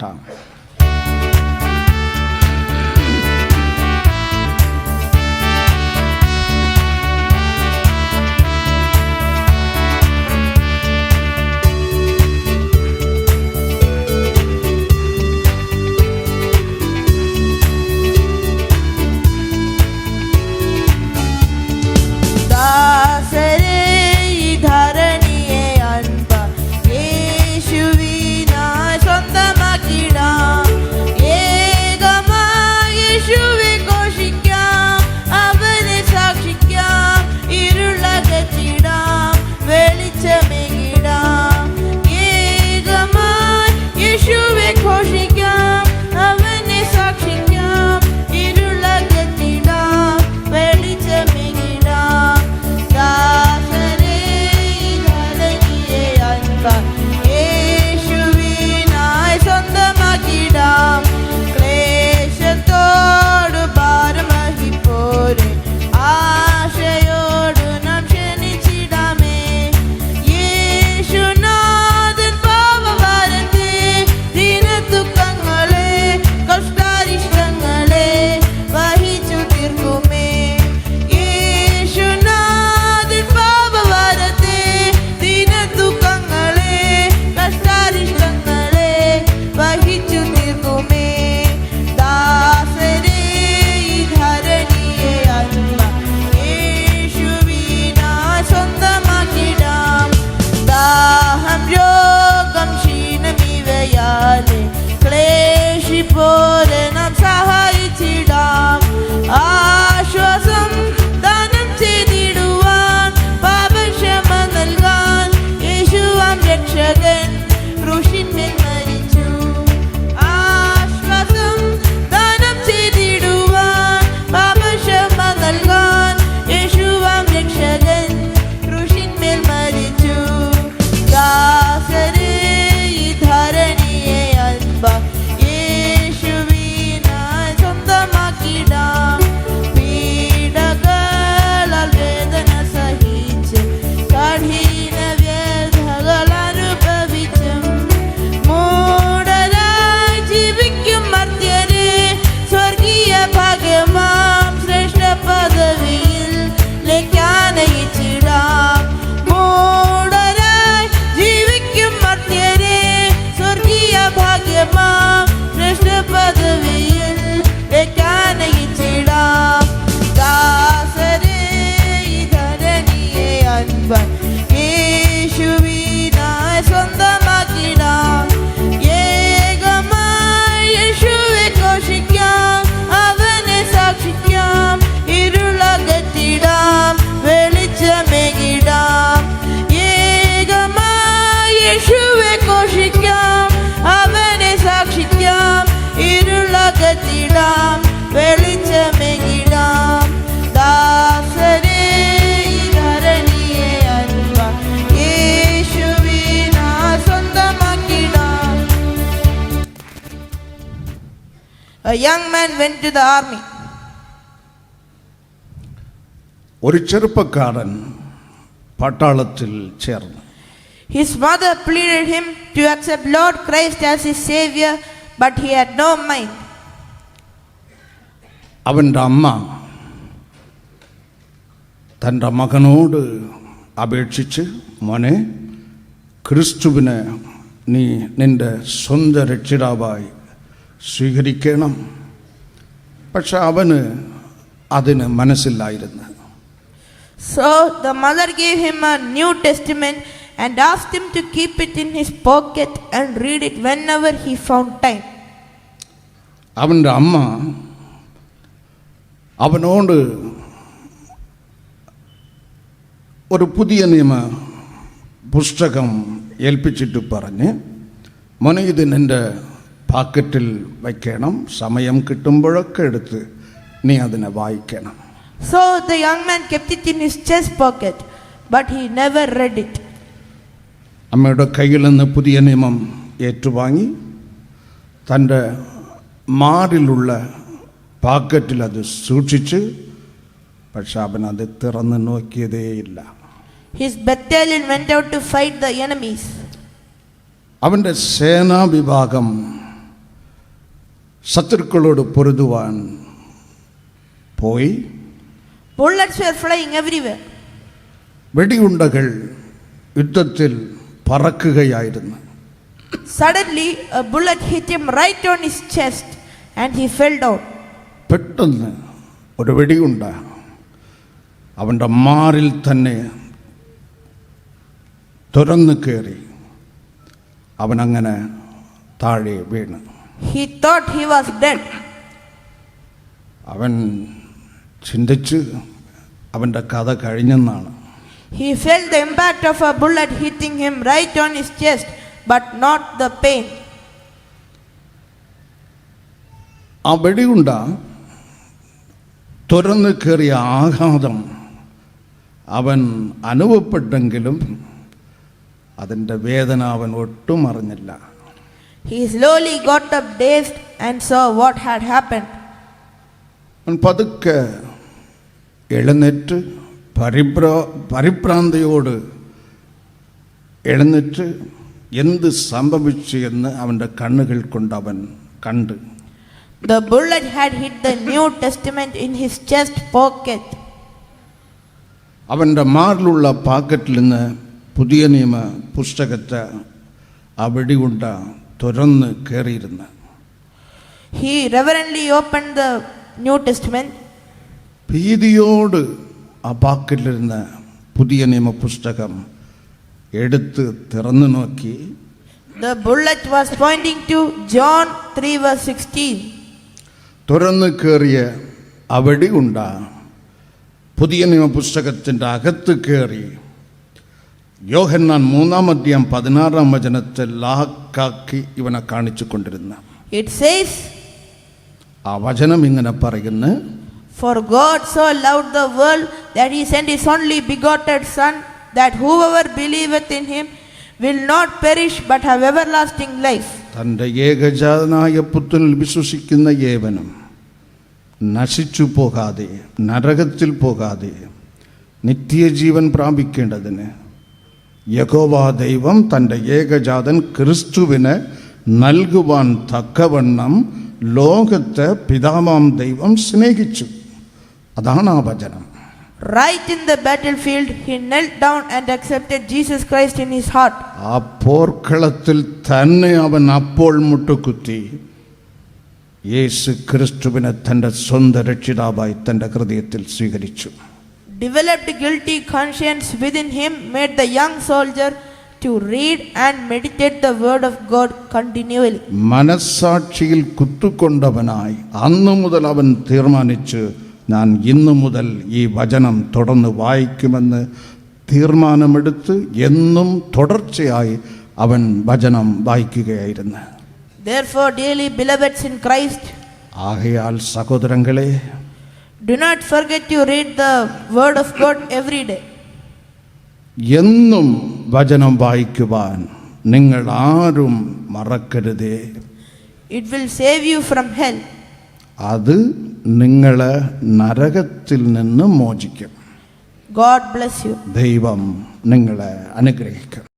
time. amor യേശുവെ ഘോഷിക്കാം അവനെ സാക്ഷിക്കാം ഇരുളകറ്റിടാം വെളിച്ചമേകിടാം ദാസരേ ഈ ധരണിയെ അൻപ യേശുവിനാ സ്വന്തമാക്കിടാം. A young man went to the army. ഒരു ചെറുപ്പക്കാരൻ പട്ടാളത്തിൽ ചേർന്നു. His mother pleaded him to accept Lord Christ as his savior, but he had no mind. അവൻ്റെ അമ്മ തൻ്റെ മകനോട് അപേക്ഷിച്ച് മോനെ ക്രിസ്തുവിനെ നീ നിൻ്റെ സ്വന്തം രക്ഷിതാവായി സ്വീകരിക്കണം പക്ഷെ അവന് അതിന് മനസ്സില്ലായിരുന്നു So the mother gave him a New Testament and asked him to keep it in his pocket and read it whenever he found time. അവൻ്റെ അമ്മ അവനോട് ഒരു പുതിയ നിയമ പുസ്തകം ഏൽപ്പിച്ചിട്ട് പറഞ്ഞ് മോനെ ഇത് നിൻ്റെ പാക്കറ്റിൽ വയ്ക്കണം സമയം കിട്ടുമ്പോഴൊക്കെ എടുത്ത് നീ അതിനെ വായിക്കണം So the young man kept it in his chest pocket, but he never read it. അമ്മയുടെ കയ്യിൽ നിന്ന് പുതിയ നിയമം ഏറ്റുവാങ്ങി തന്റെ മാറിലുള്ള പാക്കറ്റിൽ അത് സൂക്ഷിച്ച് പക്ഷെ അവൻ അത് തുറന്ന് നോക്കിയതേയില്ല His battalion went out to fight the enemies. അവന്റെ സേനാ വിഭാഗം ശത്രുക്കളോട് പൊരുതുവാൻ പോയി ബുള്ളറ്റ്സ്. വെടിയുണ്ടകൾ യുദ്ധത്തിൽ പറക്കുകയായിരുന്നു. Suddenly bullet hit him right on his chest and he fell down. പെട്ടെന്ന് ഒരു വെടിയുണ്ട. അവന്റെ മാറിൽ തന്നെ തുറന്നു കയറി. അങ്ങനെ താഴെ വീണ്. He thought he was dead അവൻ ചിന്തിച്ച് അവന്റെ കഥ കഴിഞ്ഞെന്നാണ്. He felt the impact of a bullet hitting him right on his chest, but not the pain. ആ വെടിയുണ്ട തുറന്നു കയറിയ ആഘാതം അവൻ അനുഭവപ്പെട്ടെങ്കിലും അതിൻ്റെ വേദന അവൻ ഒട്ടും അറിഞ്ഞില്ല He slowly got up dazed and saw what had happened. അവൻ പതുക്കെ എഴുന്നേറ്റ് പരിഭ്രാ പരിഭ്രാന്തിയോട് എഴുന്നേറ്റ് എന്ത് സംഭവിച്ചു എന്ന് അവന്റെ കണ്ണുകൾ കൊണ്ട് അവൻ കണ്ട് The bullet had hit the New Testament in his chest pocket. അവന്റെ മാറിലുള്ള പാക്കറ്റിൽ നിന്ന് പുതിയ നിയമ പുസ്തകത്തെ ആ വെടിയുണ്ട തുറന്ന് കയറിയിരുന്നു He reverently opened the New Testament. ഭീതിയോട് ആ പാക്കറ്റിലിരുന്ന പുതിയ നിയമ പുസ്തകം എടുത്ത് തുറന്നു നോക്കി. The bullet was pointing to John 3, verse 16. തുറന്നു കയറിയ അവിടെ ഉണ്ട. പുതിയ നിയമ പുസ്തകത്തിന്റെ അകത്ത് കയറി യോഹന്നാൻ മൂന്നാം അധ്യായം പതിനാറാം വചനത്തെ ലാക്കാക്കി ഇവനെ കാണിച്ചു കൊണ്ടിരുന്ന. ഇറ്റ് സേസ് ആ വചനം ഇങ്ങനെ പറയുന്നു. For God so loved the world that he sent his only begotten Son, that whoever believeth in him will not perish but have everlasting life. തൻ്റെ ഏകജാതനായ പുത്രനിൽ വിശ്വസിക്കുന്ന ഏവനും നശിച്ചു പോകാതെ നരകത്തിൽ പോകാതെ നിത്യജീവൻ പ്രാപിക്കേണ്ടതിന് യഹോവ ദൈവം തൻ്റെ ഏകജാതൻ ക്രിസ്തുവിന് നൽകുവാൻ തക്കവണ്ണം ലോകത്തെ പിതാവാം ദൈവം സ്നേഹിച്ചു അതാണ് ആ വചനം Right in the battlefield, he knelt down and accepted Jesus Christ in his heart. ആ പോർക്കളത്തിൽ തന്നെ അവൻ അപ്പോൾ മുട്ടുകുത്തി യേശു ക്രിസ്തുവിനെ തന്റെ സ്വന്തം രക്ഷിതാവായി തന്റെ ഹൃദയത്തിൽ സ്വീകരിച്ചു Developed guilty conscience within him made the young soldier to read and meditate the word of God continually. മനസ്സാക്ഷിയിൽ കുത്തുകൊണ്ടവനായി അന്നു മുതൽ അവൻ തീർമാനിച്ച് ഞാൻ ഇന്നു മുതൽ ഈ വചനം തുടർന്ന് വായിക്കുമെന്ന് തീർമാനമെടുത്ത് എന്നും തുടർച്ചയായി അവൻ വചനം വായിക്കുകയായിരുന്നു. Therefore, dearly beloveds in Christ, ആകയാൽ സഹോദരങ്ങളെ do not forget to read the word of God every day. എന്നും വചനം വായിക്കുവാൻ നിങ്ങൾ ആരും മറക്കരുതേ. It will save you from hell അത് നിങ്ങളെ നരകത്തിൽ നിന്ന് മോചിക്കും. ഗോഡ് ബ്ലസ് യു ദൈവം നിങ്ങളെ അനുഗ്രഹിക്കും.